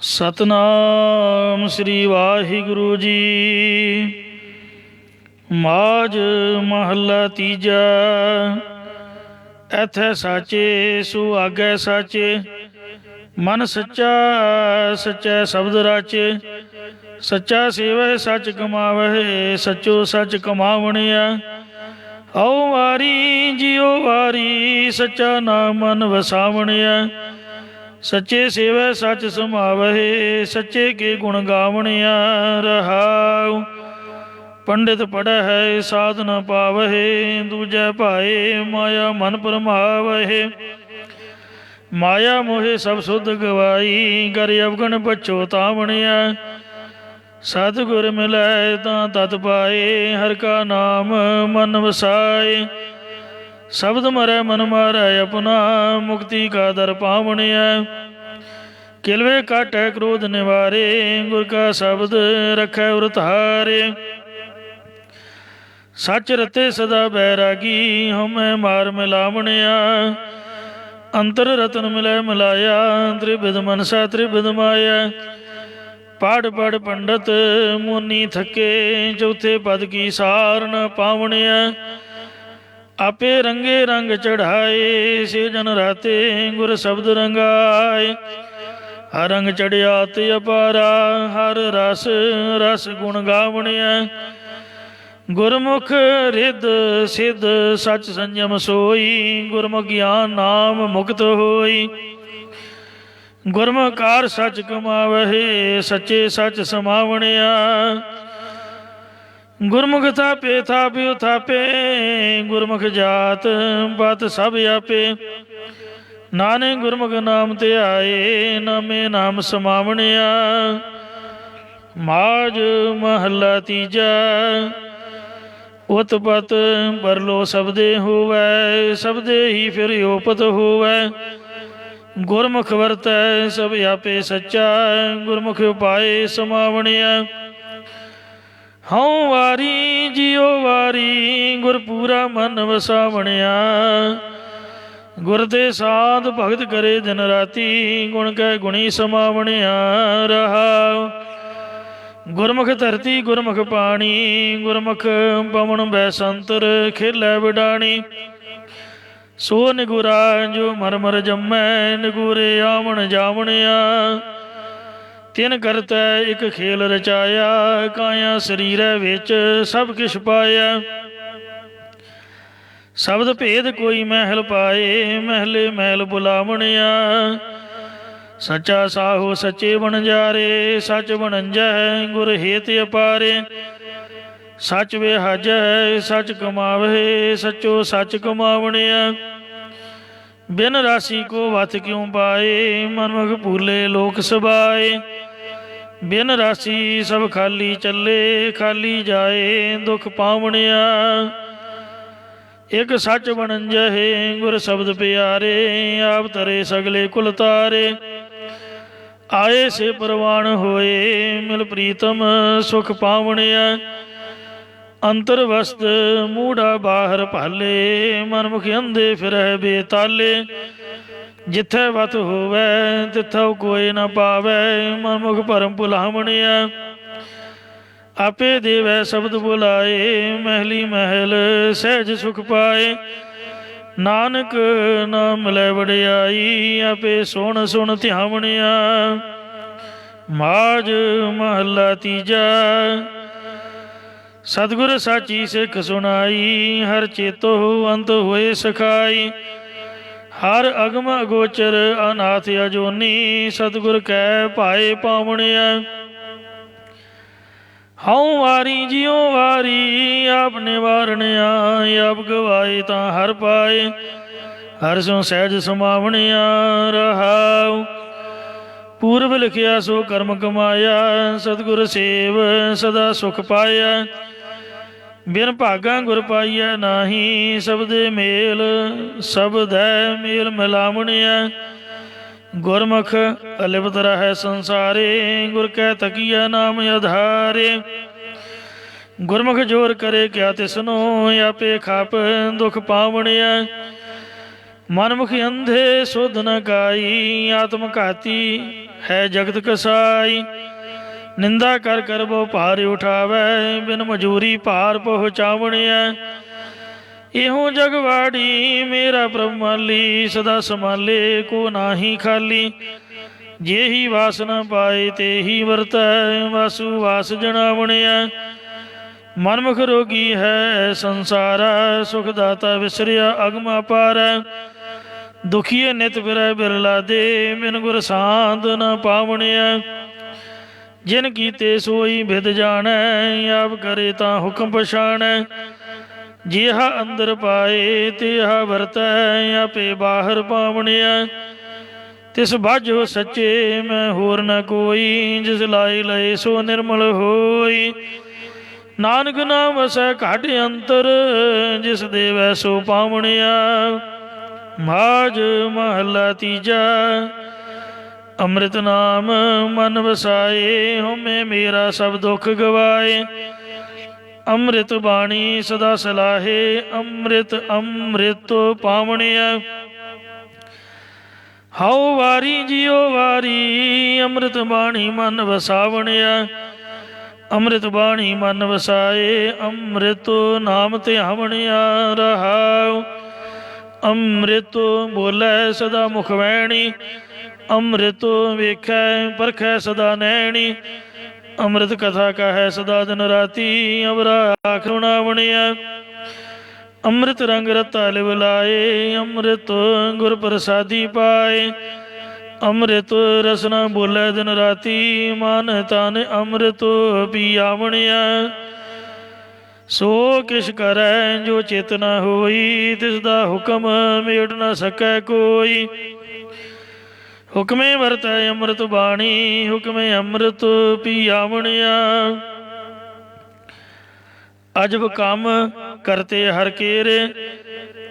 ਸਤਨਾਮ ਸ੍ਰੀ ਵਾਹਿਗੁਰੂ ਜੀ। ਮਾਜ ਮਹੱਲਾ ਤੀਜਾ। ਐਥੈ ਸਾਚੇ ਸੁਆਗੈ ਸਾਚੇ। ਮਨ ਸੱਚਾ, ਸੱਚੈ ਸ਼ਬਦ ਰਾਚੇ। ਸੱਚਾ ਸੇਵੈ, ਸੱਚ ਕਮਾਵਹਿ, ਸੱਚੋ ਸੱਚ ਕਮਾਵਣਿਆ। ਹਉ ਵਾਰੀ, ਜਿਉ ਵਾਰੀ, ਸੱਚਾ ਨਾਮ ਮਨ ਵਸਾਵਣਿਆ ਸੱਚੇ ਸੇਵੈ ਸੱਚ ਸਮਾਵਹਿ, ਸੱਚੇ ਕੇ ਗੁਣ ਗਾਵਣਿਆ ਰਹਾਉ। ਪੰਡਿਤ ਪੜ੍ਹੈ ਹੈ ਸਾਧ ਨ ਪਾਵਹਿ, ਦੂਜੈ ਭਾਏ ਮਾਇਆ ਮਨ ਪਰਮਾਵਹਿ। ਮਾਇਆ ਮੋਹਿ ਸਭ ਸੁਧ ਗਵਾਈ, ਗਰ ਅਵਗਣ ਪਛੋ ਤਾਵਣਿਆ। ਸਤਿਗੁਰ ਮਿਲੈ ਤਾਂ ਤਤ ਪਾਏ, ਹਰ ਕਾ ਨਾਮ ਮਨ ਵਸਾਏ। ਸ਼ਬਦ ਮਰੈ ਮਨ ਮਾਰੈ, ਆਪਣਾ ਮੁਕਤੀ ਕਾ ਦਰ ਪਾਵਣਿਆ ਕਿਲਵੇ ਕਾਟੈ ਕ੍ਰੋਧ ਨਿਵਾਰੇ, ਗੁਰ ਕਾ ਸ਼ਬਦ ਰਖੈ ਉਰ ਸੱਚ ਰਤੇ ਸਦਾ ਬੈਰਾਗੀ, ਹਉਮੈ ਮਾਰ ਮਿਲਾਵਣਿਆ। ਅੰਤਰ ਰਤਨ ਮਿਲੈ ਮਿਲਾਇਆ, ਤ੍ਰਿਵਿਧ ਮਨਸਾ ਤ੍ਰਿਵਿਧ ਮਾਇਆ। ਪੜ ਪੜ ਪੰਡਤ ਮੁਨੀ ਥਕੇ, ਚੌਥੇ ਪਦ ਕੀ ਸਾਰ ਨ ਪਾਵਣਿਆ ਆਪੇ ਰੰਗੇ ਰੰਗ ਚੜਾਏ ਸਿਜਨ ਜਨ ਰਾਤੇ ਗੁਰ ਸ਼ਬਦ ਰੰਗਾਏ। ਹਰ ਰੰਗ ਚੜਿਆ ਤੇ ਅਪਾਰਾ, ਹਰ ਰਸ ਰਸ ਗੁਣ ਗਾਵਣਿਆ ਗੁਰਮੁਖ ਰਿੱਧ ਸਿੱਧ ਸਚ ਸੰਜਮ ਸੋਈ, ਗੁਰਮੁਖ ਗਿਆਨ ਨਾਮ ਮੁਕਤ ਹੋਈ। ਗੁਰਮਕਾਰ ਸਚ ਕਮਾਵਹਿ, ਸੱਚੇ ਸਚ ਸਮਾਵਣਿਆ ਗੁਰਮੁਖ ਥਾਪੇ ਥਾਪਿਉ ਥਾਪੇ, ਗੁਰਮੁਖ ਜਾਤ ਬਤ ਸਭ ਆਪੇ। ਨਾਨਕ ਗੁਰਮੁਖ ਨਾਮ ਤੇ ਆਏ, ਨਾਮੇ ਨਾਮ ਸਮਾਵਣਿਆ। ਮਾਜ ਮਹੱਲਾ ਤੀਜਾ, ਉਤਪਤ ਪਰਲੋ ਸਬਦੇ ਹੋਵੈ, ਸਬਦੇ ਹੀ ਫਿਰ ਉਪਤ ਹੋਵੈ। ਗੁਰਮੁਖ ਵਰਤੈ, ਸਭ ਆਪੇ ਸੱਚਾ, ਗੁਰਮੁਖ ਉਪਾਏ ਸਮਾਵਣਿਆ। ਹਉ ਵਾਰੀ, ਜਿਉ ਵਾਰੀ ਗੁਰ ਪੂਰਾ ਮਨ ਵਸਾਵਣਿਆ। ਗੁਰ ਦੇ ਸਾਧ ਭਗਤ ਕਰੇ ਦਿਨ ਰਾਤੀ, ਗੁਣ ਕੈ ਗੁਣੀ ਸਮਾਵਣਿਆ ਰਹਾ। ਗੁਰਮੁਖ ਧਰਤੀ, ਗੁਰਮੁਖ ਪਾਣੀ, ਗੁਰਮੁਖ ਪਵਨ ਬੈਸੰਤਰ ਖੇਲੇ ਵਿਡਾਣੀ। ਸੋ ਨਿਗੁਰਾ, ਜੋ ਮਰਮਰ ਜੰਮੈ, ਨਿਗੁਰੇ ਆਵਣ ਜਾਵਣਿਆ। ਤਿਨ ਕਰਤੈ ਇਕ ਖੇਲ ਰਚਾਇਆ, ਕਾਇਆ ਸਰੀਰੈ ਵਿੱਚ ਸਭ ਕਿਛ ਪਾਇਆ। ਸ਼ਬਦ ਭੇਦ ਕੋਈ ਮਹਿਲ ਪਾਏ, ਮਹਿਲੇ ਮਹਿਲ ਬੁਲਾਵਣਿਆ। ਸੱਚਾ ਸਾਹੋ ਸੱਚੇ ਬਣ ਬਣਜਾਰੇ ਸੱਚ ਬਣੰਜੈ ਗੁਰ ਹੇਤ ਅਪਾਰੇ। ਸੱਚ ਵਿਹਾਜੈ ਸੱਚ ਕਮਾਵੇ, ਸੱਚੋ ਸੱਚ ਕਮਾਵਣਿਆ। ਬਿਨ ਰਾਸੀ ਕੋ ਵਤ ਕਿਉ ਪਾਏ, ਮਨਮੁਖ ਭੂਲੇ ਲੋਕ ਸਬਾਏ। ਬਿਨ ਰਾਸੀ ਸਭ ਖਾਲੀ ਚੱਲੇ, ਖਾਲੀ ਜਾਏ ਦੁਖ ਪਾਵਣਿਆ। ਇਕ ਸੱਚ ਬਣਨ ਜਹੇ ਗੁਰ ਸ਼ਬਦ ਪਿਆਰੇ, ਆਪ ਤਰੇ ਸਗਲੇ ਕੁਲ ਤਾਰੇ। ਆਏ ਸੇ ਪ੍ਰਵਾਨ ਹੋਏ ਮਿਲ ਪ੍ਰੀਤਮ ਸੁਖ ਪਾਵਣਿਆ। ਅੰਤਰ ਵਸਤ ਮੂੜਾ ਬਾਹਰ ਭਾਲੇ ਮਨਮੁਖ ਅੰਦੇ ਫਿਰੈ ਬੇਤਾਲੇ। ਜਿੱਥੇ ਵਤ ਹੋਵੇ, ਤਿੱਥੋਂ ਕੋਈ ਨਾ ਪਾਵੇ, ਮਨਮੁਖ ਭਰਮ ਭੁਲਾਵਣਿਆ ਆਪੇ ਦੇਵੈ ਸ਼ਬਦ ਬੁਲਾਏ, ਮਹਿਲੀ ਮਹਿਲ ਸਹਿਜ ਸੁਖ ਪਾਏ। ਨਾਨਕ ਨਾਮ ਮਿਲੈ ਵੜਿਆਈ ਆਪੇ ਸੁਣ ਸੁਣ ਧਿਆਵਣਿਆ ਮਾਜ ਮਹੱਲਾ ਤੀਜਾ, ਸਤਿਗੁਰ ਸਾਚੀ ਸਿੱਖ ਸੁਣਾਈ, ਹਰ ਚੇਤੋ ਅੰਤ ਹੋਏ ਸਖਾਈ। ਹਰ ਅਗਮ ਅਗੋਚਰ ਅਨਾਥ ਅਜੋਨੀ, ਸਤਿਗੁਰ ਕੈ ਭਾਏ ਪਾਵਣਿਆ ਹਉ ਵਾਰੀ ਜਿਉ ਵਾਰੀ ਆਪ ਨਿਵਾਰਣਿਆ ਆਪ ਗਵਾਏ ਤਾਂ ਹਰ ਪਾਏ। ਹਰ ਸੋ ਸਹਿਜ ਸਮਾਵਣਿਆ ਰਹਾਉ। ਪੂਰਬ ਲਿਖਿਆ ਸੋ ਕਰਮ ਕਮਾਇਆ, ਸਤਿਗੁਰ ਸੇਵ ਸਦਾ ਸੁਖ ਪਾਇਆ। ਬਿਨ ਭਾਗਾ ਗੁਰ ਪਾਈਐ ਨਾਹੀ ਸਬਦੇ ਮੇਲ ਸਬਦੈ ਮੇਲ ਮਿਲਾਵਣਿਆ ਗੁਰਮੁਖ ਅਲਿਪਤ ਰਹੈ ਸੰਸਾਰੇ, ਗੁਰ ਕੈ ਤਕੀਆ ਨਾਮ ਆਧਾਰੇ। ਗੁਰਮੁਖ ਜੋਰ ਕਰੇ ਕਿਆ ਤਿਸਨੋ ਆਪੇ ਖਾਪ ਦੁਖ ਪਾਵਣਿਆ ਮਨਮੁਖ ਅੰਧੇ ਸੁਧ ਨ ਗਾਈ, ਆਤਮ ਘਾਤੀ ਹੈ ਜਗਤ ਕਸਾਈ। ਨਿੰਦਾ ਕਰ ਕਰ ਬਹੁ ਭਾਰ ਉਠਾਵੇ, ਬਿਨ ਮਜੂਰੀ ਭਾਰ ਪਹੁੰਚਾਵਣਿਆ ਇਹੋ ਜਗਵਾੜੀ ਮੇਰਾ ਪ੍ਰਭ ਮਾਲੀ ਸਦਾ ਸਮਾਲੇ ਕੋ ਨਾਹੀ ਖਾਲੀ। ਜਿਹੀ ਵਾਸਨਾ ਪਾਏ, ਤੇਹੀ ਵਰਤੈ, ਵਾਸੂ ਵਾਸ ਜਣਾਵਣਿਆ ਮਨਮੁਖ ਰੋਗੀ ਹੈ, ਸੰਸਾਰਾ ਸੁਖ ਦਾਤਾ ਵਿਸਰਿਆ, ਅਗਮ ਅਪਾਰੈ ਦੁਖੀਏ ਨਿਤ ਫਿਰੈ ਬਿਰਲਾ ਦੇ ਮਿਨ ਗੁਰ ਸਾਧ ਨ ਪਾਵਣਿਆ ਜਿਨ ਕੀਤੇ ਸੋਈ ਵਿਦ ਜਾਣੈ, ਆਪ ਕਰੇ ਤਾਂ ਹੁਕਮ ਪਛਾਣੈ। ਜਿਹਾ ਅੰਦਰ ਪਾਏ, ਤਿਹਾ ਵਰਤੈ, ਆਪੇ ਬਾਹਰ ਪਾਵਣਿਆ ਤਿਸ ਬਾਝੋ ਸੱਚੇ ਮੈਂ ਹੋਰ ਨ ਕੋਈ, ਜਿਸ ਲਾਈ ਲਏ ਸੋ ਨਿਰਮਲ ਹੋਈ। ਨਾਨਕ ਨਾਮ ਵਸੈ ਘਟ ਅੰਤਰ, ਜਿਸ ਦੇਵੈ ਸੋ ਪਾਵਣਿਆ ਮਾਜ ਮਹਲਾ ਤੀਜਾ ਅੰਮ੍ਰਿਤ ਨਾਮ ਮਨ ਵਸਾਏ ਹਉਮੈ ਮੇਰਾ ਸਭ ਦੁੱਖ ਗਵਾਏ। ਅੰਮ੍ਰਿਤ ਬਾਣੀ ਸਦਾ ਸਲਾਹੇ, ਅੰਮ੍ਰਿਤ ਅੰਮ੍ਰਿਤ ਪਾਵਣਿਆ। ਹਉ ਵਾਰੀ ਜਿਉ ਵਾਰੀ, ਅੰਮ੍ਰਿਤ ਬਾਣੀ ਮਨ ਵਸਾਵਣਿਆ। ਅੰਮ੍ਰਿਤ ਬਾਣੀ ਮਨ ਵਸਾਏ, ਅੰਮ੍ਰਿਤ ਨਾਮ ਧਿਆਵਣਿਆ ਰਹਾਉ। ਅੰਮ੍ਰਿਤ ਬੋਲੇ ਸਦਾ ਮੁਖ ਵੈਣੀ। ਅੰਮ੍ਰਿਤ ਵੇਖੈ, ਪਰਖੈ ਸਦਾ ਨੈਣੀ। ਅੰਮ੍ਰਿਤ ਕਥਾ ਕਹੈ ਸਦਾ ਦਿਨ ਰਾਤੀ ਅਵਰਾ ਆਖਰੁਣਾ ਬਣਿਆ ਅੰਮ੍ਰਿਤ ਰੰਗ ਰਤਾ ਲਿਵ ਲਾਏ, ਅੰਮ੍ਰਿਤ ਗੁਰ ਪ੍ਰਸਾਦੀ ਪਾਏ। ਅੰਮ੍ਰਿਤ ਰਸਨਾ ਬੋਲੇ ਦਿਨ ਰਾਤੀ, ਮਨ ਤਨ ਅੰਮ੍ਰਿਤ ਪੀਆਵਣਿਆ ਸੋ ਕਿਛ ਕਰੈ, ਜੋ ਚੇਤਨਾ ਹੋਈ, ਤਿਸ ਦਾ ਹੁਕਮ ਮੇੜ ਨਾ ਸਕੈ ਕੋਈ। ਹੁਕਮੇ ਵਰਤੈ ਅੰਮ੍ਰਿਤ ਬਾਣੀ, ਹੁਕਮੇ ਅੰਮ੍ਰਿਤ ਪੀਆਵਣਿਆ। ਅਜਬ ਕੰਮ ਕਰਤੇ ਹਰ ਕੇਰੇ,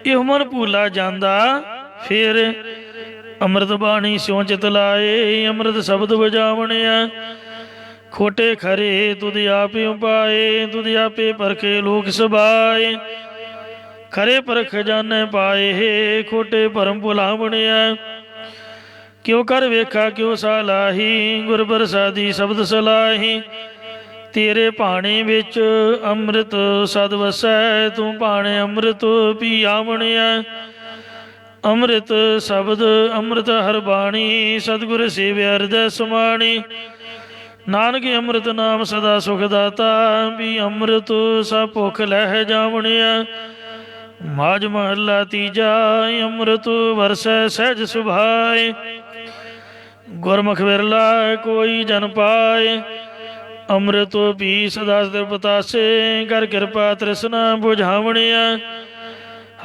ਇਹ ਮਨ ਭੂਲਾ ਜਾਂਦਾ, ਫੇਰ ਅੰਮ੍ਰਿਤ ਬਾਣੀ ਸਿਉ ਚਿਤ ਲਾਏ, ਅੰਮ੍ਰਿਤ ਸ਼ਬਦ ਵਜਾਵਣਿਆ। ਖੋਟੇ ਖਰੇ ਤੁਧ ਆਪੇ ਉਪਾਏ, ਤੁਧ ਆਪੇ ਪਰਖੇ ਲੋਕ ਸਬਾਏ ਖਰੇ ਪਰਖ ਜਾਣੈ ਪਾਏ, ਖੋਟੇ ਭਰਮ ਭੁਲਾਵਣਿਆ। ਕਿਉ ਕਰ ਵੇਖਾ, ਕਿਉ ਸਾਲਾਹੀ ਗੁਰ ਪ੍ਰਸਾਦੀ ਸ਼ਬਦ ਸਲਾਹੀ। ਤੇਰੇ ਭਾਣੇ ਵਿੱਚ ਅੰਮ੍ਰਿਤ ਸਦ ਵਸੈ, ਤੂੰ ਭਾਣੇ ਅੰਮ੍ਰਿਤ ਪੀ ਆਵਣਿਆ। ਅੰਮ੍ਰਿਤ ਸ਼ਬਦ, ਅੰਮ੍ਰਿਤ ਹਰ ਬਾਣੀ, ਸਤਿਗੁਰ ਸੇਵਿਆ ਹਿਰਦੈ ਸੁਮਾਣੀ। ਨਾਨਕ ਅੰਮ੍ਰਿਤ ਨਾਮ ਸਦਾ ਸੁਖ ਦਾਤਾ, ਵੀ ਅੰਮ੍ਰਿਤ ਸਭ ਭੁਖ ਲਹਿ ਜਾਵਣਿਆ। ਮਾਜ ਮਹੱਲਾ ਤੀਜਾ, ਅੰਮ੍ਰਿਤ ਵਰਸੈ ਸਹਿਜ ਸੁਭਾਏ। ਗੁਰਮੁਖ ਵਿਰਲਾ ਕੋਈ ਜਨ ਪਾਏ, ਅੰਮ੍ਰਿਤ ਪੀ ਸਦਾ ਸਿਰ ਪਤਾਸੇ, ਕਰ ਕਿਰਪਾ ਤ੍ਰਿਸ਼ਨਾ 부ਝਾਵਣਿਆ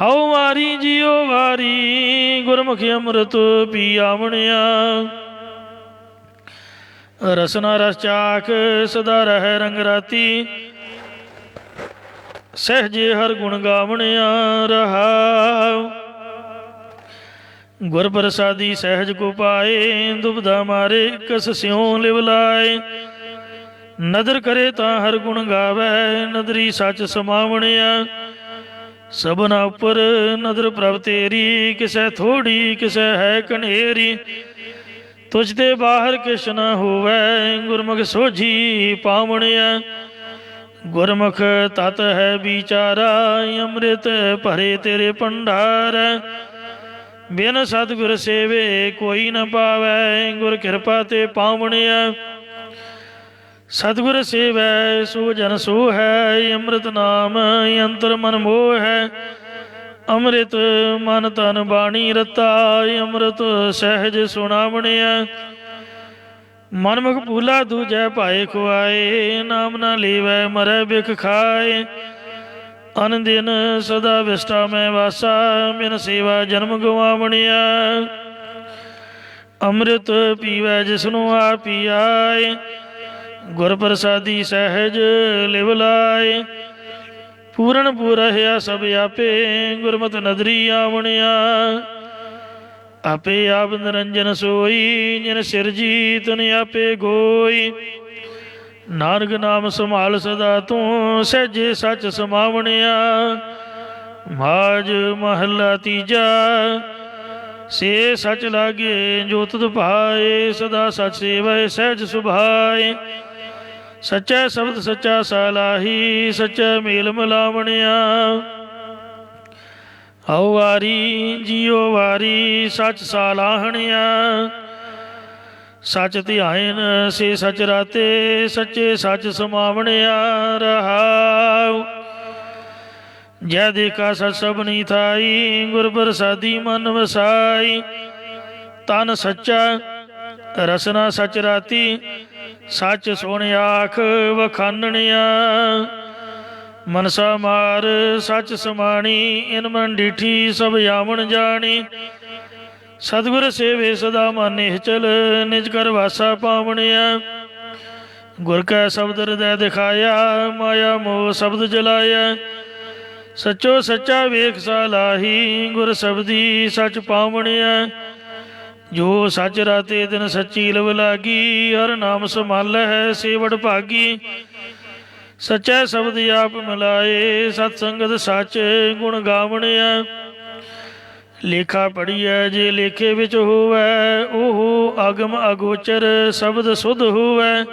ਹਉ ਵਾਰੀ ਜਿਉ ਵਾਰੀ ਗੁਰਮੁਖ ਅੰਮ੍ਰਿਤ ਪੀ ਆਵਣਿਆ ਰਸਨਾ ਰਸ ਚਾਖ ਸਦਾ ਰਹਿ ਰੰਗ ਰਾਤੀ, ਸਹਿਜੇ ਹਰ ਗੁਣ ਗਾਵਣਿਆ ਰਹਾਉ। ਗੁਰ ਪ੍ਰਸਾਦੀ ਸਹਿਜ ਕੋ ਪਾਏ ਦੁਬਦਾ ਮਾਰੇ, ਕਸ ਸਿਉ ਲਿਵ ਲਾਏ। ਨਦਰ ਕਰੇ ਤਾਂ ਹਰ ਗੁਣ ਗਾਵੇ, ਨਦਰੀ ਸੱਚ ਸਮਾਵਣਿਆ। ਸਭਨਾ ਉਪਰ ਨਦਰ ਪ੍ਰਭ ਤੇਰੀ, ਕਿਸੈ ਥੋੜੀ, ਕਿਸੈ ਹੈ ਕਨੇਰੀ। ਤੁਝ ਤੇ ਬਾਹਰ ਕਿਛ ਨਾ ਹੋਵੇ, ਗੁਰਮੁਖ ਸੋਝੀ ਪਾਵਣਿਆ। ਗੁਰਮੁਖ ਤਤ ਹੈ ਵਿਚਾਰਾ, ਅੰਮ੍ਰਿਤ ਭਰੇ ਤੇਰੇ ਭੰਡਾਰ। ਬਿਨ ਸਤਿਗੁਰ ਸੇਵੇ ਕੋਈ ਨਾ ਪਾਵੇ, ਗੁਰ ਕਿਰਪਾ ਤੇ ਪਾਵਣਿਆ ਸਤਿਗੁਰ ਸੇਵੈ, ਸੋ ਜਨ ਸੋ ਹੈ, ਅੰਮ੍ਰਿਤ ਨਾਮ ਅੰਤਰ ਮਨ ਮੋਹ ਹੈ। ਅੰਮ੍ਰਿਤ ਮਨ ਤਨ ਬਾਣੀ ਰਤਾ, ਅੰਮ੍ਰਿਤ ਸਹਿਜ ਸੁਣਾਵਣਿਆ ਮਨਮੁਖ ਭੂਲਾ ਦੂਜੈ ਭਾਏ ਖੁਆਏ, ਨਾਮ ਨਾ ਲੇਵੈ ਮਰੈ ਬਿਖ ਖਾਏ। ਅਨ ਦਿਨ ਸਦਾ ਵਿਸਟਾ ਮੈਂ ਵਾਸਾ ਮਿਨ ਸੇਵਾ ਜਨਮ ਗਵਾਵਣਿਆ ਅੰਮ੍ਰਿਤ ਪੀਵੈ ਜਿਸਨੂੰ ਆ ਪੀਆਏ ਗੁਰ ਪ੍ਰਸਾਦੀ ਸਹਿਜ ਲਿਵ ਲਾਏ। ਪੂਰਨ ਪੂਰਹਿਆ ਸਭ ਆਪੇ, ਗੁਰਮਤ ਨਦਰੀ ਆਵਣਿਆ। ਆਪੇ ਆਪ ਨਿਰੰਜਨ ਸੋਈ, ਜਿਨ ਸਿਰਜੀ ਤਨ ਆਪੇ ਗੋਈ। ਨਾਨਕ ਨਾਮ ਸੰਭਾਲ ਸਦਾ ਤੂੰ ਸਹਿਜੇ ਸੱਚ ਸਮਾਵਣਿਆ। ਮਾਜ ਮਹੱਲਾ ਤੀਜਾ, ਸੇ ਸਚ ਲਾਗੇ ਜੋ ਤੁਧ ਭਾਏ, ਸਦਾ ਸਚ ਸੇਵੈ, ਸਹਿਜ ਸੁਭਾਏ। ਸੱਚਾ ਸ਼ਬਦ ਸੱਚਾ ਸਾਲਾਹੀ, ਸੱਚਾ ਮੇਲ ਮਿਲਾਵਣਿਆ। ਹਉ ਵਾਰੀ ਜੀਉ ਵਾਰੀ, ਸਚ ਸਾਲਾਹਣਿਆ। ਸਚ ਧਿਆਇਨ ਸੇ ਸਚ ਰਾਤੇ, ਸੱਚੇ ਸਚ ਸਮਾਵਣਿਆ ਰਹਾਉ। ਜੈ ਦੇਖਾ ਸਚ ਸਭਨੀ ਥਾਈ, ਗੁਰ ਪ੍ਰਸਾਦੀ ਮਨ ਵਸਾਈ। ਤਨ ਸੱਚਾ, ਰਸਨਾ ਸਚ ਰਾਤੀ, ਸੱਚ ਸੁਣ ਆਖ ਵਖਾਨਣਿਆ ਮਨਸਾ ਮਾਰ ਸੱਚ ਸਮਾਣੀ, ਇਨ ਮਨ ਡੀਠੀ ਸਭ ਆਵਣ ਜਾਣੀ। ਸਤਿਗੁਰ ਸੇਵੇ ਸਦਾ ਮਨ ਨਿਹਚਲ ਨਿਜ ਕਰ ਵਾਸਾ ਪਾਵਣਿਆ। ਗੁਰ ਕੈ ਸ਼ਬਦ ਹਿਰਦੈ ਦਿਖਾਇਆ, ਮਾਇਆ ਮੋਹ ਸ਼ਬਦ ਜਲਾਇਆ। ਸੱਚੋ ਸੱਚਾ ਵੇਖ ਸਾਲਾਹੀ ਗੁਰ ਸਬਦੀ ਸਚ ਪਾਵਣਿਆ। ਜੋ ਸੱਚ ਰਾਤੇ ਦਿਨ ਸੱਚੀ ਲਵ ਲਾਗੀ, ਹਰ ਨਾਮ ਸੰਭਾਲੈ ਹੈ ਸੇਵੜ ਭਾਗੀ। ਸੱਚਾ ਸ਼ਬਦ ਆਪ ਮਿਲਾਏ, ਸਤ ਸੰਗਤ ਸੱਚ ਗੁਣ ਗਾਵਣਿਆ। ਲੇਖਾ ਪੜੀਐ ਜੇ ਲੇਖੇ ਵਿੱਚ ਹੋਵੇ, ਉਹ ਅਗਮ ਅਗੋਚਰ ਸ਼ਬਦ ਸੁਧ ਹੋਵੈ।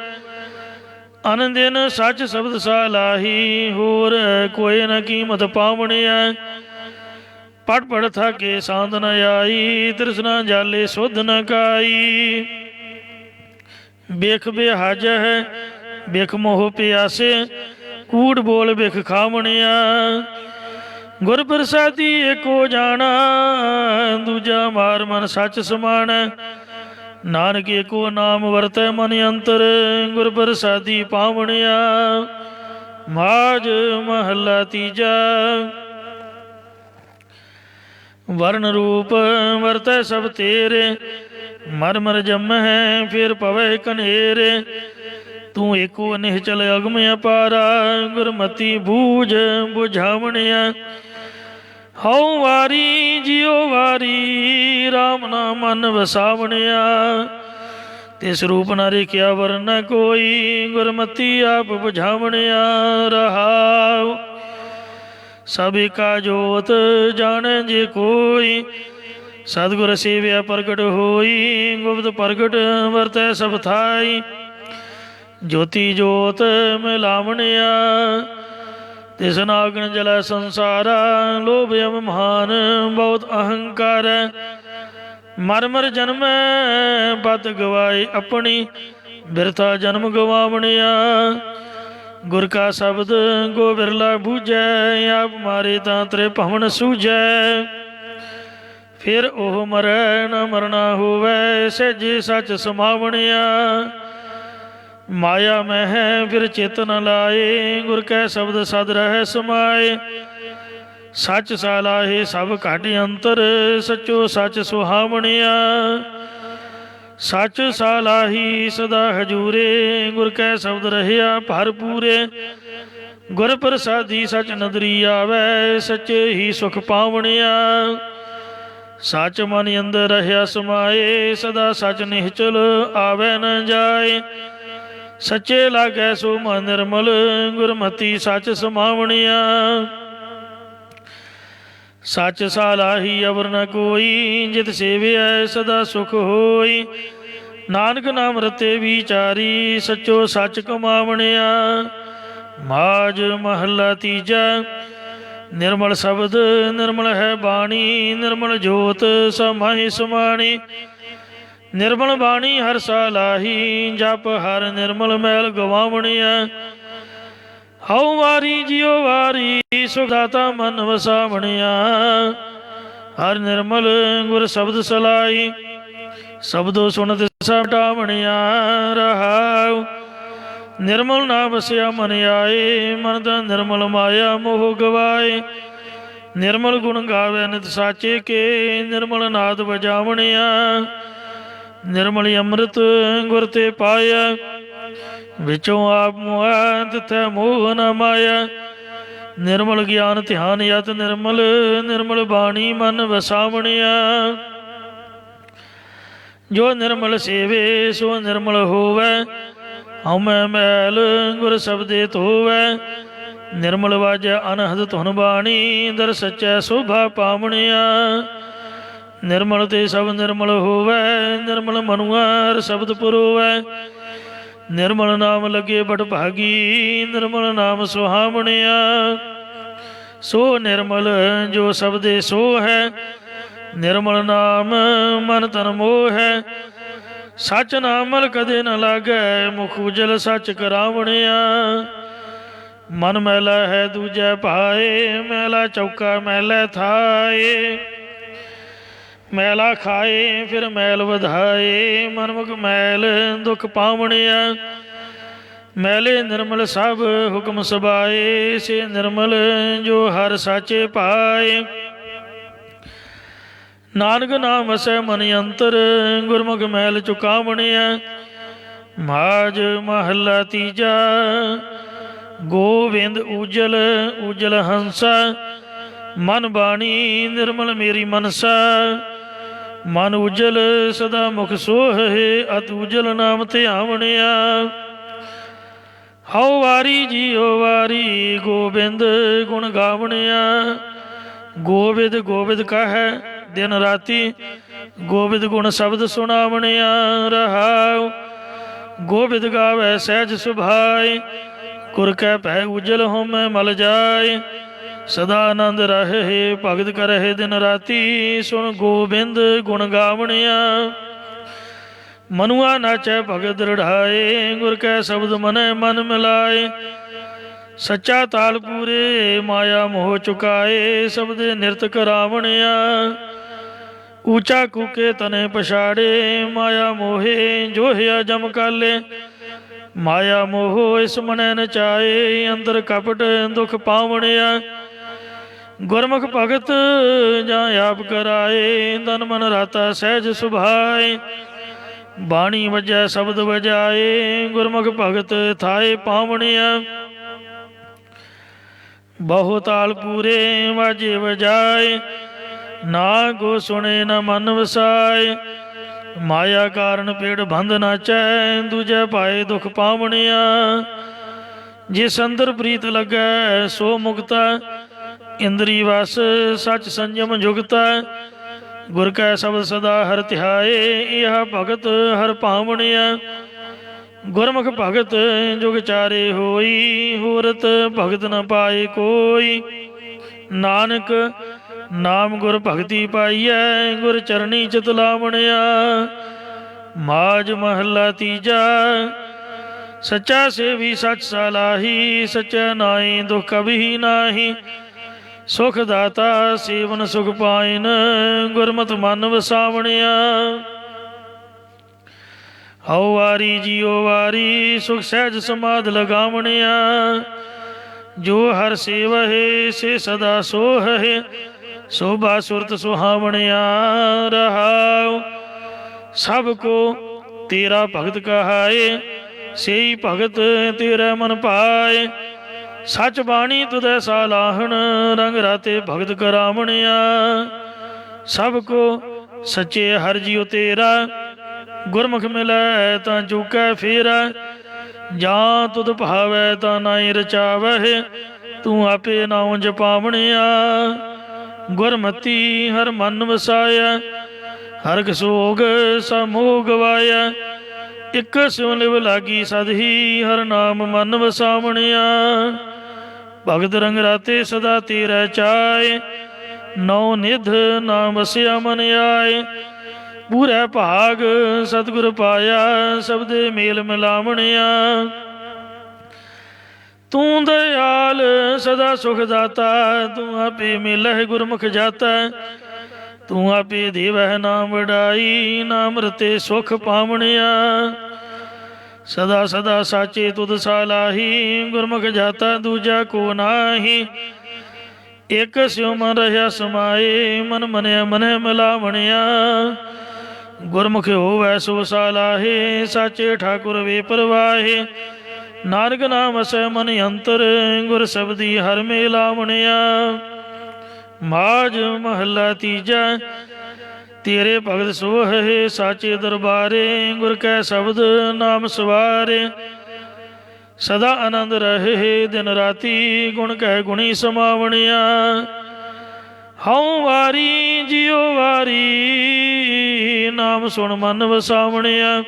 ਅਨੰਦਿਨ ਸੱਚ ਸ਼ਬਦ ਸਾਲਾਹੀ ਹੋਰ ਕੋਈ ਨ ਕੀਮਤ ਪਾਵਣਿਆ ਪੜ ਪੜ ਥਾਕੇ ਸਾਂਦ ਨ ਆਈ, ਤ੍ਰਿਸ਼ਨਾ ਜਾਲੇ ਸੁਧ ਨ ਕਾਈ। ਬੇਖ ਬਿਹਾਜ ਹੈ ਬੇਖ ਮੋਹ ਪਿਆਸੇ, ਕੂੜ ਬੋਲ ਬਿਖ ਖਾਵਣਿਆ ਗੁਰ ਪ੍ਰਸਾਦੀ ਏਕੋ ਜਾਣਾ, ਦੂਜਾ ਮਾਰ ਮਨ ਸੱਚ ਸਮਾਨ ਨਾਨਕ ਏਕੋ ਨਾਮ ਵਰਤੈ ਮਨ ਅੰਤਰ ਗੁਰ ਪ੍ਰਸਾਦੀ ਪਾਵਣਿਆ। ਮਾਜ ਮਹੱਲਾ ਤੀਜਾ। ਵਰਨ ਰੂਪ ਵਰਤੈ ਸਭ ਤੇਰੇ ਮਰਮਰ ਮਰ ਜਮ ਹੈ ਫਿਰ ਪਵੈ ਕਨੇਰੇ। ਤੂੰ ਏਕੋ ਨਿਹਚਲ ਅਗਮ ਅਪਾਰਾ, ਗੁਰਮਤੀ ਬੂਝ ਬੁਝਾਵਣਿਆ। ਹਉ ਵਾਰੀ, ਜਿਉ ਵਾਰੀ RAM ਨਾ ਮਨ ਵਸਾਵਣਿਆ। ਤਿਸ ਰੂਪ ਨਾ ਰੇਖਿਆ ਵਰਨ ਕੋਈ, ਗੁਰਮਤੀ ਆਪ 부ਝਾਵਣਿਆ ਰਹਾਉ। ਸਭ ਕਾ ਜੋਤ ਜਾਣੈ ਜੇ ਕੋਈ, ਸਤਿਗੁਰ ਸੇਵਿਆ ਪ੍ਰਗਟ ਹੋਈ, ਗੁਪਤ ਪ੍ਰਗਟ ਵਰਤੈ ਸਭ ਥਾਈ। ਜੋਤੀ ਜੋਤ ਮਿਲਾਵਣਿਆ ਤਿਸ ਨਾਗਣ ਜਲੈ ਸੰਸਾਰਾ ਲੋਭ ਅਭਿਮਾਨ ਬਹੁਤ ਅਹੰਕਾਰ ਮਰ ਮਰ ਜਨਮੈ ਬਦ ਗਵਾਈ ਆਪਣੀ, ਬਿਰਥਾ ਜਨਮ ਗਵਾਵਣਿਆ। ਗੁਰ ਕਾ ਸ਼ਬਦ ਗੋ ਬਿਰਲਾ ਬੂਝੈ, ਆਪ ਮਾਰੇ ਤਾਂ ਤਰੇ ਭਵਨ ਸੂਝੈ। ਫਿਰ ਉਹ ਮਰੈ, ਨ ਮਰਨਾ ਹੋਵੇ, ਸਹਿਜੇ ਸੱਚ ਸਮਾਵਣਿਆ। ਮਾਇਆ ਮਹਿ ਫਿਰ ਚੇਤਨ ਲਾਏ, ਗੁਰ ਕੈ ਸ਼ਬਦ ਸਦ ਰਹਿ ਸਮਾਏ। ਸੱਚ ਸਾਲਾਹੇ ਸਭ ਘਟ ਅੰਤਰ, ਸਚੋ ਸੱਚ ਸੁਹਾਵਣਿਆ। ਸੱਚ ਸਾਲਾਹੀ ਸਦਾ ਹਜੂਰੇ, ਗੁਰ ਕੈ ਸ਼ਬਦ ਰਹਿਆ ਭਰ ਪੂਰੇ। ਗੁਰ ਪ੍ਰਸਾਦੀ ਸਚ ਨਦਰੀ ਆਵੈ, ਸੱਚੇ ਹੀ ਸੁਖ ਪਾਵਣਿਆ। ਸੱਚ ਮਨ ਅੰਦਰ ਰਹਿਆ ਸਮਾਏ, ਸਦਾ ਸਚ ਨਿਹਚਲ ਆਵੈ ਨ ਜਾਏ। ਸੱਚੇ ਲਾਗੈ ਸੋ ਮਨ ਨਿਰਮਲ, ਗੁਰਮਤੀ ਸੱਚ ਸਮਾਵਣਿਆ। ਸੱਚ ਸਾਲਾਹੀ ਅਵਰ ਨ ਕੋਈ, ਜਿਤ ਸੇਵਿਐ ਸਦਾ ਸੁਖ ਹੋਈ। ਨਾਨਕ ਨਾਮ ਰਤੇ ਵਿਚਾਰੀ, ਸੱਚੋ ਸੱਚ ਕਮਾਵਣਿਆ। ਮਾਜ ਮਹੱਲਾ ਤੀਜਾ, ਨਿਰਮਲ ਸ਼ਬਦ, ਨਿਰਮਲ ਹੈ ਬਾਣੀ, ਨਿਰਮਲ ਜੋਤ ਸਮਾਹੀ ਸਮਾਣੀ। ਨਿਰਮਲ ਬਾਣੀ ਹਰ ਸਾਲਾਹੀ ਜਪ ਹਰ ਨਿਰਮਲ ਮੈਲ ਗਵਾਵਣਿਆ ਹਉ ਵਾਰੀ ਜਿਉ ਵਾਰੀ ਸੁਖ ਮਨ ਵਸਾਵਣਿਆ ਹਰ ਨਿਰਮਲ ਗੁਰ ਸ਼ਬਦ ਸਲਾਈ ਸ਼ਬਦੋ ਸੁਣਤ ਸਟਾਵਣਿਆ ਰਹਾਉ, ਨਿਰਮਲ ਨਾ ਵਸਿਆ ਮਨ ਆਏ, ਮਨ ਦਾ ਨਿਰਮਲ ਮਾਇਆ ਮੋਹ ਗਵਾਏ। ਨਿਰਮਲ ਗੁਣ ਗਾਵੇ ਨਿਤ ਸਾਚੇ ਕੇ, ਨਿਰਮਲ ਨਾਦ ਵਜਾਵਣਿਆ ਨਿਰਮਲ ਅੰਮ੍ਰਿਤ ਗੁਰ ਤੇ ਪਾਇਆ। ਵਿਚੋਂ ਆਪ ਮੁਆ ਤਿਥੈ ਮੋਹ ਨ ਮਾਇਆ। ਨਿਰਮਲ ਗਿਆਨ ਧਿਆਨ ਯਤ ਨਿਰਮਲ ਨਿਰਮਲ ਬਾਣੀ ਮਨ ਵਸਾਵਣਿਆ। ਜੋ ਨਿਰਮਲ ਸੇਵੇ, ਸੋ ਨਿਰਮਲ ਹੋਵੇ। ਹਉਮੈ ਮੈਲ ਗੁਰ ਸਬਦੇ ਧੋਵੈ। ਨਿਰਮਲ ਵਾਜੈ ਅਨਹਦ ਧੁਨ ਬਾਣੀ, ਦਰ ਸਚੈ ਸੋਭਾ ਪਾਵਣਿਆ। ਨਿਰਮਲ ਤੇ ਸਭ ਨਿਰਮਲ ਹੋਵੈ, ਨਿਰਮਲ ਮਨੁਆ ਹਰ ਸ਼ਬਦ ਪੁਰੋਵੈ। ਨਿਰਮਲ ਨਾਮ ਲੱਗੇ ਬਟ ਭਾਗੀ, ਨਿਰਮਲ ਨਾਮ ਸੁਹਾਵਣਿਆ ਸੋ ਨਿਰਮਲ ਜੋ ਸਬਦੇ ਸੋ ਹੈ, ਨਿਰਮਲ ਨਾਮ ਮਨ ਤਨ ਮੋਹ ਹੈ। ਸਚ ਨਾਮਲ ਕਦੇ ਨ ਲਾਗੈ, ਮੁਖ ਉਜਲ ਸਚ ਕਰਾਵਣਿਆ। ਮਨ ਮੈਲਾ ਹੈ ਦੂਜੈ ਭਾਏ, ਮੈਲਾ ਚੌਕਾ ਮੈਲਾ ਥਾਏ। ਮੈਲਾ ਖਾਏ, ਫਿਰ ਮੈਲ ਵਧਾਏ, ਮਨਮੁਖ ਮੈਲ ਦੁਖ ਪਾਵਣਿਆ। ਮੈਲੇ ਨਿਰਮਲ ਸਭ ਹੁਕਮ ਸਬਾਏ ਸੇ ਨਿਰਮਲ ਜੋ ਹਰ ਸਾਚੇ ਪਾਏ। ਨਾਨਕ ਨਾਮ ਵਸੈ ਮਨ ਅੰਤਰ, ਗੁਰਮੁਖ ਮੈਲ ਚੁਕਾਵਣਿਆ। ਮਾਜ ਮਹੱਲਾ ਤੀਜਾ ਗੋਵਿੰਦ ਉਜਲ ਉਜਲ ਹੰਸਾ। ਮਨ ਬਾਣੀ ਨਿਰਮਲ ਮੇਰੀ ਮਨਸਾ। ਮਨ ਉਜਲ ਸਦਾ ਮੁਖ ਸੋਹੇ, ਅਤ ਉਜਲ ਨਾਮ ਧਿਆਵਣਿਆ ਹਉ ਵਾਰੀ ਜੀਉ ਵਾਰੀ ਗੋਬਿੰਦ ਗੁਣ ਗਾਵਣਿਆ। ਗੋਬਿੰਦ ਗੋਬਿੰਦ ਕਹੈ, ਦਿਨ ਰਾਤੀ ਗੋਬਿੰਦ ਗੁਣ ਸ਼ਬਦ ਸੁਣਾਵਣਿਆ। ਰਹਾਉ, ਗੋਬਿੰਦ ਗਾਵੇ ਸਹਿਜ ਸੁਭਾਏ, ਗੁਰ ਕੈ ਭੈ ਉਜਲ ਹੋਮੈ ਮਲ ਜਾਏ। ਸਦਾ ਆਨੰਦ ਰਹੇ, ਭਗਤ ਕਰਹਿ ਦਿਨ ਰਾਤੀ। ਸੁਣ ਗੋਬਿੰਦ ਗੁਣ ਗਾਵਣਿਆ। ਮਨੁਆ ਨਾਚੈ ਭਗਤ ਦ੍ਰਿੜਾਏ ਗੁਰ ਕੈ ਸ਼ਬਦ ਮਨੈ ਮਨ ਮਿਲਾਏ। ਸੱਚਾ ਤਾਲ ਪੂਰੇ, ਮਾਇਆ ਮੋਹ ਚੁਕਾਏ, ਸਬਦੇ ਨਿਰਤ ਕਰਾਵਣਿਆ। ਊਚਾ ਕੂਕੇ ਤਨੇ ਪਛਾੜੇ, ਮਾਇਆ ਮੋਹੇ ਜੋਹਿਆ ਜਮ ਕਾਲੇ। ਮਾਇਆ ਮੋਹ ਇਸ ਮਨੈ ਨਚਾਏ, ਅੰਦਰ ਕਪਟ ਦੁਖ ਪਾਵਣਿਆ। ਗੁਰਮੁਖ ਭਗਤ ਜਾਂ ਆਪ ਕਰਾਏ ਤਨ ਮਨ ਰਾਤਾ ਸਹਿਜ ਸੁਭਾਏ। ਬਾਣੀ ਵਜੈ, ਸ਼ਬਦ ਵਜਾਏ, ਗੁਰਮੁਖ ਭਗਤ ਥਾਏ ਪਾਵਣਿਆ। ਬਹੁ ਤਾਲ ਪੂਰੇ ਵਾਜੇ ਵਜਾਏ, ਨਾ ਕੋ ਸੁਣੇ, ਨਾ ਮਨ ਵਸਾਏ। ਮਾਇਆ ਕਾਰਨ ਪੇੜ ਬੰਧ ਨਾਚੈ ਦੂਜੇ ਪਾਏ ਦੁਖ ਪਾਵਣਿਆ। ਜਿਸ ਅੰਦਰ ਪ੍ਰੀਤ ਲੱਗੈ, ਸੋ ਮੁਕਤਾ। ਇੰਦਰੀ ਵਸ ਸਚ ਸੰਜਮ ਜੁਗਤਾ ਗੁਰ ਕੈ ਸ਼ਬਦ ਸਦਾ ਹਰ ਧਿਆਏ ਇਹ ਭਗਤ ਹਰ ਭਾਵਣਿਆ ਗੁਰਮੁਖ ਭਗਤ ਜੁਗ ਚਾਰੇ ਹੋਈ ਹੋਰਤ ਭਗਤ ਨ ਪਾਏ ਕੋਈ। ਨਾਨਕ ਨਾਮ ਗੁਰ ਭਗਤੀ ਪਾਈਐ ਗੁਰ ਚਰਣੀ ਚਿਤ ਲਾਵਣਿਆ। ਮਾਜ ਮਹੱਲਾ ਤੀਜਾ, ਸੱਚਾ ਸੇਵੀ ਸੱਚ ਸਲਾਹੀ, ਸੱਚਾ ਨਾਈ ਦੁਖ ਕਬਹੀ ਨਾਹੀ। ਸੁਖ ਦਾਤਾ ਸੇਵਨ ਸੁਖ ਪਾਇਨ, ਗੁਰਮਤਿ ਮਨ ਵਸਾਵਣਿਆ। ਹਉ ਵਾਰੀ ਜੀਉ ਵਾਰੀ, ਸੁਖ ਸਹਿਜ ਸਮਾਦ ਲਗਾਵਣਿਆ। ਜੋ ਹਰ ਸੇਵਹਿ, ਸੇ ਸਦਾ ਸੋਹਹਿ, ਸੋਭਾ ਸੁਰਤ ਸੁਹਾਵਣਿਆ ਰਹਾਉ। ਸਭ ਕੋ ਤੇਰਾ ਭਗਤ ਕਹਾਏ, ਸੇਈ ਭਗਤ ਤੇਰਾ ਮਨ ਪਾਏ। ਸਚ ਬਾਣੀ ਤੁਧੈ ਸਾਲਾਹਣ, ਰੰਗ ਰਾਤੇ ਭਗਤ ਕਰਾਵਣਿਆ। ਸਭ ਕੋ ਸੱਚੇ ਹਰ ਜੀਉ ਤੇਰਾ, ਗੁਰਮੁਖ ਮਿਲੈ ਤਾਂ ਚੁਕੈ ਫੇਰਾ। ਜਾਂ ਤੁਧ ਭਾਵੈ ਤਾਂ ਨਾਹੀ ਰਚਾਵਹਿ, ਤੂੰ ਆਪੇ ਨਾਉ ਜਪਾਵਣਿਆ। ਗੁਰਮਤੀ ਹਰ ਮਨ ਵਸਾਇਆ, ਹਰ ਕਸੋਗ ਸਮੋਹ ਗਵਾਇਆ। ਇਕ ਸਿਉ ਲਿਵ ਲਾਗੀ ਸਦਹੀ, ਹਰ ਨਾਮ ਮਨ ਵਸਾਵਣਿਆ। ਭਗਤ ਰੰਗ ਰਾਤੇ ਸਦਾ ਤੇਰੇ ਚਾਏ, ਨੌ ਨਿਧ ਨਾਮ ਵਸਿਆ ਮਨ ਆਏ। ਪੂਰਾ ਭਾਗ ਸਤਿਗੁਰ ਪਾਇਆ ਸਬਦੇ ਮੇਲ ਮਿਲਾਵਣਿਆ। ਤੂੰ ਦਇਆਲ, ਸਦਾ ਸੁਖ ਦਾਤਾ, ਤੂੰ ਆਪੇ ਮਿਲਹਿ ਗੁਰਮੁਖ ਜਾਤਾ। ਤੂੰ ਆਪੇ ਦੇਵਹਿ ਨਾਮ ਵਡਾਈ, ਨਾਮ ਰਤੇ ਸੁਖ ਪਾਵਣਿਆ। ਸਦਾ ਸਦਾ ਸਾਚੇ ਤੁਧ ਸਾਲਾਹੀ, ਗੁਰਮੁਖ ਜਾਤਾ ਦੂਜਾ ਕੋ ਨਾਹੀ। ਇਕ ਸਿਉ ਮਨ ਰਹਾ ਸਮਾਏ, ਮਨ ਮਨਿਆ ਮਨੈ ਮਿਲਾਵਣਿਆ। ਗੁਰਮੁਖ ਹੋਵੈ ਸੋ ਸਾਲਾਹੇ, ਸਾਚੇ ਠਾਕੁਰ ਵੇ ਪਰਵਾਹੇ। ਨਾਨਕ ਨਾਮ ਅਸੈ ਮਨ ਅੰਤਰ, ਗੁਰ ਸਬਦੀ ਹਰ ਮੇਲਾਵਣਿਆ। ਮਾਜ ਮਹੱਲਾ ਤੀਜਾ, ਤੇਰੇ ਭਗਤ ਸੋਹੇ ਸਾਚੇ ਦਰਬਾਰੇ, ਗੁਰ ਕੈ ਸ਼ਬਦ ਨਾਮ ਸਵਾਰੇ। ਸਦਾ ਆਨੰਦ ਰਹੇ ਦਿਨ ਰਾਤੀ, ਗੁਣ ਕਹਿ ਗੁਣੀ ਸਮਾਵਣਿਆ। ਹਉ ਵਾਰੀ, ਜਿਉ ਵਾਰੀ, ਨਾਮ ਸੁਣ ਮਨ ਵਸਾਵਣਿਆ।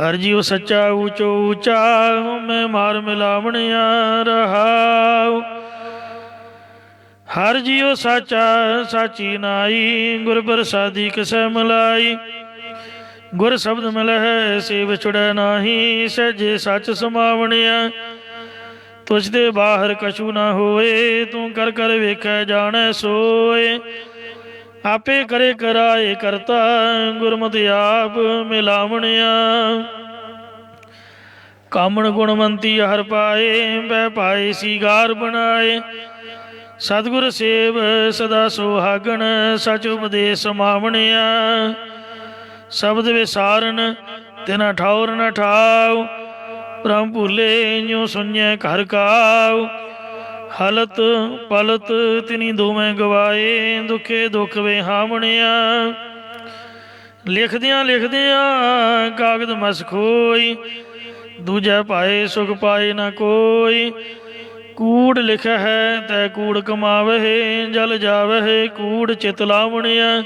ਹਰ ਜੀਉ ਸੱਚਾ ਊਚੋ ਉਚਾ, ਮੈਂ ਮਾਰ ਮਿਲਾਵਣਿਆ ਰਹਾਉ। ਹਰ ਜੀਉ ਸਾਚਾ ਸਾਚੀ ਨਾਈ, ਗੁਰ ਪ੍ਰਸਾਦੀ ਕਿਸੈ ਮਲਾਈ। ਗੁਰ ਸ਼ਬਦ ਮਿਲਹਿ ਸੇ ਵਿਛੜੈ ਨਾਹੀ ਸਹਿਜੇ ਸੱਚ ਸਮਾਵਣਿਆ ਤੁਝ ਦੇ ਬਾਹਰ ਕਛੂ ਨਾ ਹੋਏ, ਤੂੰ ਕਰ ਕਰ ਵੇਖੈ ਜਾਣੈ ਸੋਏ। ਆਪੇ ਕਰੇ ਕਰਾਏ ਕਰਤਾ, ਗੁਰਮਤਿ ਆਪ ਮਿਲਾਵਣਿਆ ਕਾਮਣ ਗੁਣਵੰਤੀ ਹਰ ਪਾਏ ਬੈ ਪਾਏ, ਸੀਗਾਰ ਬਣਾਏ। ਸਤਿਗੁਰ ਸੇਵ ਸਦਾ ਸੁਹਾਗਣ, ਸਚ ਉਪਦੇਸ਼ ਸਮਾਵਣਿਆ ਸ਼ਬਦ ਵਿਸਾਰਨ ਤਿਨਾ ਠੌਰ ਨ ਠਾਉ। ਬ੍ਰਹਮ ਭੂਲੇ ਜਿਉ ਸੁਣਿਐ ਘਰ ਕਾਉ। ਹਲਤ ਪਲਤ ਤਿਨੀ ਦੋਵੇਂ ਗਵਾਏ, ਦੁਖੇ ਦੁਖ ਵੇ ਹਾਵਣਿਆ। ਲਿਖਦਿਆਂ ਲਿਖਦਿਆਂ ਕਾਗਦ ਮਸ ਖੋਈ, ਦੂਜੈ ਪਾਏ ਸੁਖ ਪਾਏ ਨਾ ਕੋਈ। ਕੂੜ ਲਿਖਿਆ ਹੈ, ਤੈ ਕੂੜ ਕਮਾਵਹਿ, ਜਲ ਜਾਵਹਿ, ਕੂੜ ਚਿਤ ਲਾਵਣਿਆ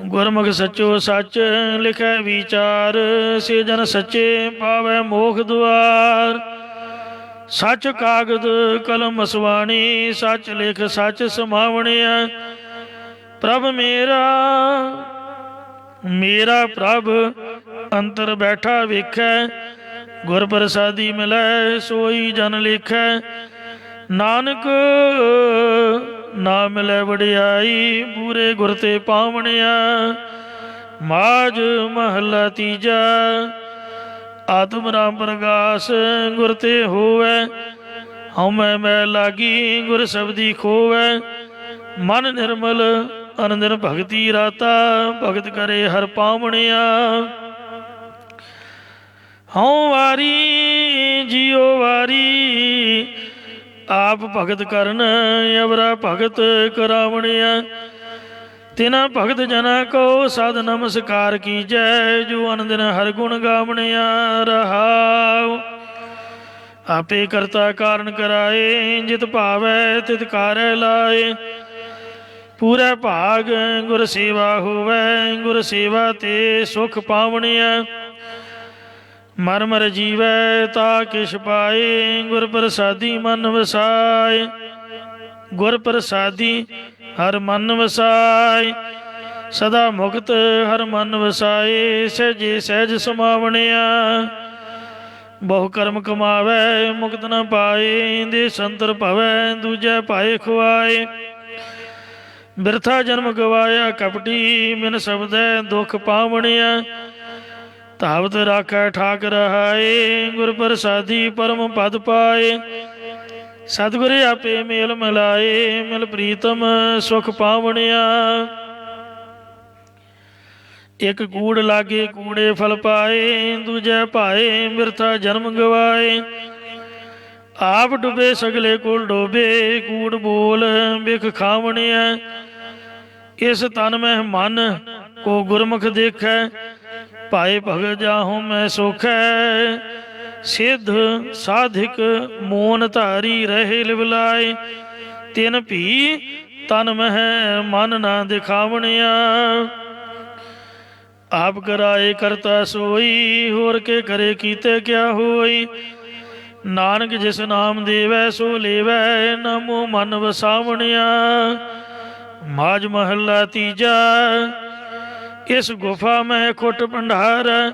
ਗੁਰਮੁਖ ਸਚੋ ਸੱਚ ਲਿਖੈ ਵਿਚਾਰ ਸੇ ਜਨ ਸੱਚੇ ਪਾਵੈ ਮੋਖ ਦੁਆਰ। ਸੱਚ ਕਾਗਦ ਕਲਮ ਸਵਾਣੀ, ਸੱਚ ਲਿਖ ਸੱਚ ਸਮਾਵਣਿਆ ਪ੍ਰਭ ਮੇਰਾ ਮੇਰਾ ਪ੍ਰਭ, ਅੰਤਰ ਬੈਠਾ ਵੇਖੈ। ਗੁਰ ਪ੍ਰਸਾਦੀ ਮਿਲੈ, ਸੋਈ ਜਨ ਲਿਖੈ। ਨਾਨਕ ਨਾ ਮਿਲੈ ਵਡਿਆਈ, ਪੂਰੇ ਗੁਰ ਤੇ ਪਾਵਣਿਆ। ਮਾਜ ਮਹਲਾ ਤੀਜਾ, ਆਤਮ ਰਾਮ ਪ੍ਰਗਾਸ, ਗੁਰ ਤੇ ਹੋਵੈ। ਹਉਮੈ ਮੈਂ ਲਾਗੀ, ਗੁਰ ਸਬਦੀ ਖੋਵੈ। ਮਨ ਨਿਰਮਲ, ਅਨੰਦਨ ਭਗਤੀ ਰਾਤਾ, ਭਗਤ ਕਰੇ ਹਰ ਪਾਵਣਿਆ। ਹਉ ਵਾਰੀ, ਜਿਉ ਵਾਰੀ, ਆਪ ਭਗਤ ਕਰਨ, ਅਵਰਾ ਭਗਤ ਕਰਾਵਣਿਆ। ਤਿਨਾ ਭਗਤ ਜਨਾ ਕੋ ਸਦ ਨਮਸਕਾਰ ਕੀਜੈ, ਜੋ ਅਨੰਦਨ ਹਰ ਗੁਣ ਗਾਵਣਿਆ ਰਹਾਉ। ਆਪੇ ਕਰਤਾ ਕਾਰਨ ਕਰਾਏ, ਜਿਤ ਭਾਵੈ, ਤਿਤ ਕਾਰੈ ਲਾਏ। ਪੂਰਾ ਭਾਗ ਗੁਰ ਸੇਵਾ ਹੋਵੈ, ਗੁਰ ਸੇਵਾ ਤੇ ਸੁਖ ਪਾਵਣਿਆ। ਮਰ ਮਰ ਜੀਵੈ ਤਾ ਕਿਛ ਪਾਏ ਗੁਰ ਪ੍ਰਸਾਦੀ ਮਨ ਵਸਾਏ। ਗੁਰ ਪ੍ਰਸਾਦੀ ਹਰ ਮਨ ਵਸਾਏ, ਸਦਾ ਮੁਕਤ ਹਰ ਮਨ ਵਸਾਏ, ਸਹਿਜੇ ਸਹਿਜ ਸਮਾਵਣਿਆ। ਬਹੁ ਕਰਮ ਕਮਾਵੈ, ਮੁਕਤ ਨਾ ਪਾਏ, ਦੇ ਸੰਤਰ ਭਵੈ, ਦੂਜੈ ਪਾਏ ਖੁਆਏ। ਬਿਰਥਾ ਜਨਮ ਗਵਾਇਆ, ਕਪਟੀ ਮਿਨ ਸ਼ਬਦੈ ਦੁਖ ਪਾਵਣਿਆ। ਧਾਵਤ ਰਾਖੈ ਠਾਕ ਰਹਾਏ ਗੁਰ ਪ੍ਰਸਾਦੀ ਪਰਮ ਪਦ ਪਾਏ। ਸਤਿਗੁਰੇ ਆਪੇ ਮੇਲ ਮਿਲਾਏ, ਮਿਲ ਪ੍ਰੀਤਮ ਸੁਖ ਪਾਵਣਿਆ। ਇਕ ਕੂੜ ਲਾਗੇ ਕੂੜੇ ਫਲ ਪਾਏ, ਦੂਜੇ ਭਾਏ ਮਿਰਥਾ ਜਨਮ ਗਵਾਏ। ਆਪ ਡੁਬੇ ਸਗਲੇ ਕੋਲ ਡੋਬੇ, ਕੂੜ ਬੋਲ ਵਿਖ ਖਾਵਣਿਆ। ਇਸ ਤਨ ਮਹਿ ਮਨ ਕੋ ਗੁਰਮੁਖ ਦੇਖੈ ਭਾਏ ਭਗਤ ਜਾਹੂ, ਮੈਂ ਸੁਖੈ। ਸਿੱਧ ਸਾਧਿਕ ਮੋਨ ਧਾਰੀ ਰਹੇ ਲਿਵਲਾਏ। ਤਿਨ ਭੀ ਤਨ ਮਹਿ ਮਨ ਨਾ ਦਿਖਾਵਣਿਆ। ਆਪ ਕਰਾਏ ਕਰਤਾ ਸੋਈ, ਹੋਰ ਕੇ ਕਰੇ ਕੀਤੇ ਕਿਆ ਹੋਈ। ਨਾਨਕ ਜਿਸ ਨਾਮ ਦੇਵੈ, ਸੋ ਲੇਵੈ, ਨਮੋ ਮਨ ਵਸਾਵਣਿਆ। ਮਾਜ ਮਹੱਲਾ ਤੀਜਾ ਇਸ ਗੁਫਾ ਮੈਂ ਖੁੱਟ ਭੰਡਾਰ,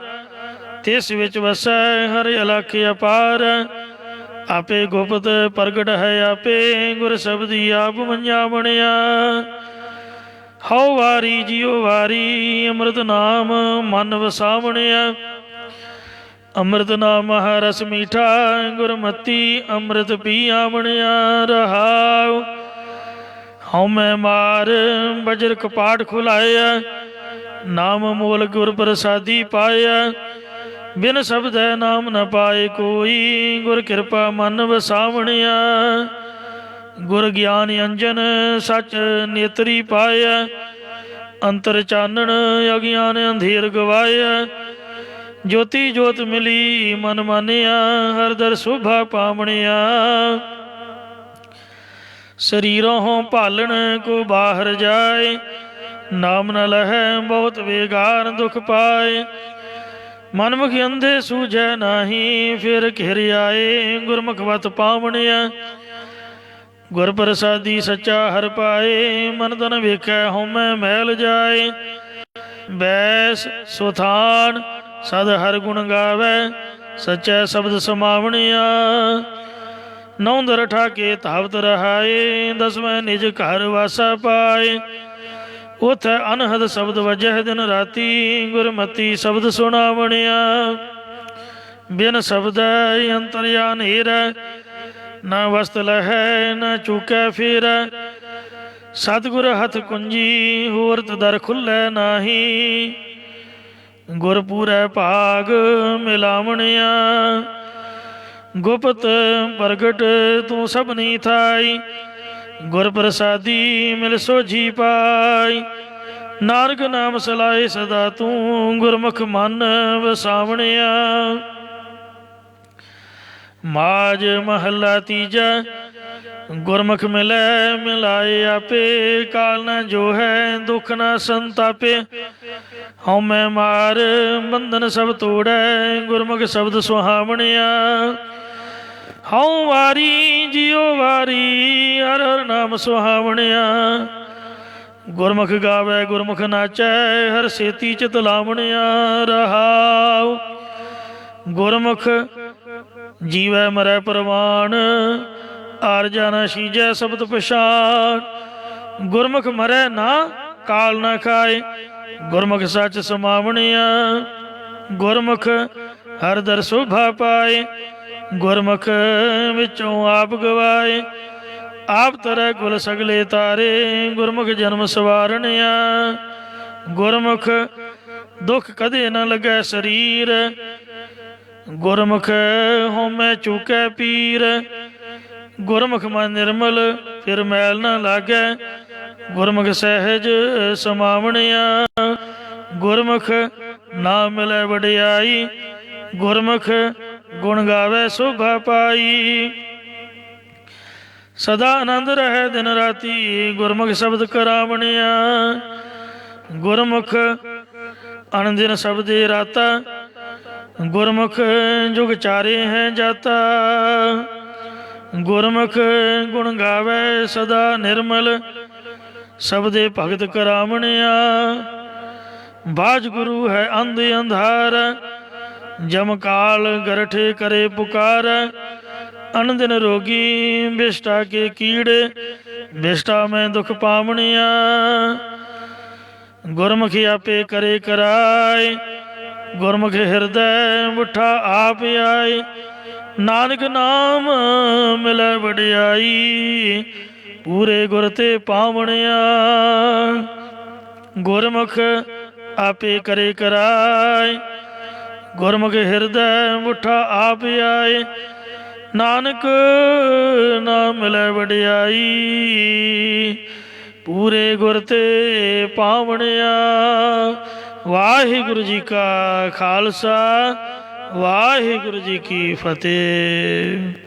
ਤਿਸ ਵਿੱਚ ਵਸੈ ਹਰ ਇਲਾਕੇ ਅਪਾਰ। ਆਪੇ ਗੁਪਤ ਪ੍ਰਗਟ ਹੈ, ਆਪੇ ਗੁਰ ਸ਼ਬਦੀ ਆਪ ਮੰਨਿਆ ਬਣਿਆ। ਹਉ ਵਾਰੀ ਜਿਉ ਵਾਰੀ ਅੰਮ੍ਰਿਤ ਨਾਮ ਮਨ ਵਸਾਵਣਿਆ। ਅੰਮ੍ਰਿਤ ਨਾਮ ਹੈ ਰਸ ਮੀਠਾ, ਗੁਰਮਤੀ ਅੰਮ੍ਰਿਤ ਪੀ ਆਵਣਿਆ ਰਹਾਉ। ਹਉ ਮੈਂ ਮਾਰ ਬਜਰ ਕਪਾਟ ਖੁਲਾਇਆ। ਨਾਮ ਮੂਲ ਗੁਰ ਪ੍ਰਸਾਦੀ ਪਾਇਆ। ਬਿਨ ਸ਼ਬਦੈ ਨਾਮ ਨ ਪਾਏ ਕੋਈ, ਗੁਰ ਕਿਰਪਾ ਮਨ ਵਸਾਵਣਿਆ। ਗੁਰ ਗਿਆਨ ਅੰਜਨ ਸਚ ਨੇਤਰੀ ਪਾਇਆ। ਅੰਤਰ ਚਾਨਣ ਅਗਿਆਨ ਅੰਧੇਰ ਗਵਾਇਆ। ਜੋਤੀ ਜੋਤ ਮਿਲੀ ਮਨ ਮਾਨਿਆ, ਹਰ ਦਰ ਸੁਭਾ ਪਾਵਣਿਆ। ਸਰੀਰੋਂ ਭਾਲਣ ਕੋ ਬਾਹਰ ਜਾਏ ਨਾਮ ਨ ਲਹੈ ਬਹੁਤ ਵੇਗਾਰ ਦੁਖ ਪਾਏ। ਮਨਮੁਖ ਅੰਧੇ ਸੂਝੈ ਨਾਹੀ, ਫਿਰ ਘਿਰ ਆਏ ਗੁਰਮੁਖ ਵਤ ਪਾਵਣਿਆ। ਗੁਰ ਪ੍ਰਸਾਦੀ ਸੱਚਾ ਹਰ ਪਾਏ, ਮਨ ਤਨ ਵੇਖੈ ਹਉਮੈ ਮੈਲ ਜਾਏ। ਬੈਸ ਸੁਥਾਨ ਸਦ ਹਰ ਗੁਣ ਗਾਵੇ, ਸਚੈ ਸ਼ਬਦ ਸਮਾਵਣਿਆ। ਨੌਂਦਰ ਠਾਕੇ ਤਾਵਤ ਰਹਾਏ, ਦਸਵੇਂ ਨਿਜ ਘਰ ਵਾਸਾ ਪਾਏ। ਉਥੇ ਅਨਹਦ ਸ਼ਬਦ ਵਜਹ ਦਿਨ ਰਾਤੀ, ਗੁਰਮਤੀ ਸ਼ਬਦ ਸੁਣਾਵਣਿਆ। ਬਿਨ ਸ਼ਬਦ ਅੰਤਰਯਾਨ ਹੀਰ ਨਾ ਵਸਤ ਲਹੈ, ਨਾ ਚੁਕੈ ਫਿਰ। ਸਤਿਗੁਰ ਹੱਥ ਕੁੰਜੀ, ਹੋਰ ਦਰ ਖੁੱਲੈ ਨਾਹੀ। ਗੁਰ ਭਾਗ ਮਿਲਾਵਣਿਆ। ਗੁਪਤ ਪ੍ਰਗਟ ਤੂੰ ਸਭਨੀ ਥਾਈ ਗੁਰ ਪ੍ਰਸਾਦੀ ਮਿਲ ਸੋਝੀ ਪਾਈ। ਨਾਨਕ ਨਾਮ ਸਲਾਏ ਸਦਾ ਤੂੰ ਗੁਰਮੁਖ ਮਨ ਵਸਾਵਣਿਆ ਮਾਜ ਮਹੱਲਾ ਤੀਜਾ, ਗੁਰਮੁਖ ਮਿਲੈ ਮਿਲਾਏ ਆਪੇ, ਕਾਲ ਨਾ ਜੋ ਹੈ ਦੁਖ ਨਾ ਸੰਤਾਪੇ। ਹਉ ਮੈਂ ਮਾਰ ਬੰਧਨ ਸਭ ਤੋੜੈ, ਗੁਰਮੁਖ ਸ਼ਬਦ ਸੁਹਾਵਣਿਆ। ਹਉ ਵਾਰੀ, ਜਿਉ ਵਾਰੀ, ਹਰ ਹਰ ਨਾਮ ਸੁਹਾਵਣਿਆ। ਗੁਰਮੁਖ ਗਾਵੇ, ਗੁਰਮੁਖ ਨਾਚੈ, ਹਰ ਸੇਤੀ ਚਿਤ ਲਾਵਣਿਆ ਰਹਾਉ। ਗੁਰਮੁਖ ਜੀਵੈ ਮਰੈ ਪ੍ਰਵਾਨ, ਆਰ ਨਾ ਸੀਜੈ ਸ਼ਬਦ ਪਛਾਣ ਗੁਰਮੁਖ ਮਰੈ ਨਾ, ਕਾਲ ਨਾ ਖਾਏ, ਗੁਰਮੁਖ ਸੱਚ ਸਮਾਵਣਿਆ। ਗੁਰਮੁਖ ਹਰ ਦਰ ਸੁਭਾ ਪਾਏ ਗੁਰਮੁਖ ਵਿੱਚੋਂ ਆਪ ਗਵਾਏ, ਆਪ ਤਰੈ ਗੁਲ ਸਗਲੇ ਤਾਰੇ, ਗੁਰਮੁਖ ਜਨਮ ਸਵਾਰਣਿਆ ਗੁਰਮੁਖ ਦੁੱਖ ਕਦੇ ਨਾ ਲੱਗੈ ਸਰੀਰ, ਗੁਰਮੁਖ ਹੋਮੈ ਚੁਕੈ ਪੀਰ। ਗੁਰਮੁਖ ਮਨ ਨਿਰਮਲ, ਫਿਰ ਮੈਲ ਨਾ ਲਾਗੈ, ਗੁਰਮੁਖ ਸਹਿਜ ਸਮਾਵਣਿਆ। ਗੁਰਮੁਖ ਨਾ ਮਿਲੈ ਵਡਿਆਈ, ਗੁਰਮੁਖ ਗੁਣ ਗਾਵੇ ਸੋਭਾ ਪਾਈ। ਸਦਾ ਆਨੰਦ ਰਹਿ ਦਿਨ ਰਾਤੀ, ਗੁਰਮੁਖ ਸ਼ਬਦ ਕਰਾਵਣਿਆ ਗੁਰਮੁਖ ਅਨੰਦਿਨ ਸ਼ਬਦੇ ਰਾਤਾ, ਗੁਰਮੁਖ ਜੁਗ ਚਾਰੇ ਹੈ ਜਾਤਾ। ਗੁਰਮੁਖ ਗੁਣ ਗਾਵੇ ਸਦਾ ਨਿਰਮਲ, ਸਬਦੇ ਭਗਤ ਕਰਾਵਣਿਆ ਬਾਜ ਗੁਰੂ ਹੈ ਅੰਧ ਅੰਧਾਰ ਜਮ ਕਾਲ ਗਰਠ ਕਰੇ ਪੁਕਾਰ। ਅਨੰਦਨ ਰੋਗੀ ਬਿਸ਼ਟਾ ਕੇ ਕੀੜੇ। ਬਿਸ਼ਟਾ ਮੈਂ ਦੁਖ ਪਾਵਣਿਆ। ਗੁਰਮੁਖੀ ਆਪੇ ਕਰੇ ਕਰਾਏ। ਗੁਰਮੁਖ ਹਿਰਦੈ ਮੁਠਾ ਆਪ ਆਏ। ਨਾਨਕ ਨਾਮ ਮਿਲੈ ਵਡਿਆਈ। ਪੂਰੇ ਗੁਰ ਤੇ ਪਾਵਣਿਆ। ਗੁਰਮੁਖ ਆਪੇ ਕਰੇ ਕਰਾਏ। ਗੁਰਮੁਖ ਹਿਰਦੈ ਮੁਠਾ ਆਪ ਆਏ। ਨਾਨਕ ਨਾ ਮਿਲੈ ਵਡਿਆਈ। ਪੂਰੇ ਗੁਰ ਤੇ ਪਾਵਣਿਆ। ਵਾਹਿਗੁਰੂ ਜੀ ਕਾ ਖਾਲਸਾ, ਵਾਹਿਗੁਰੂ ਜੀ ਕੀ ਫਤਿਹ।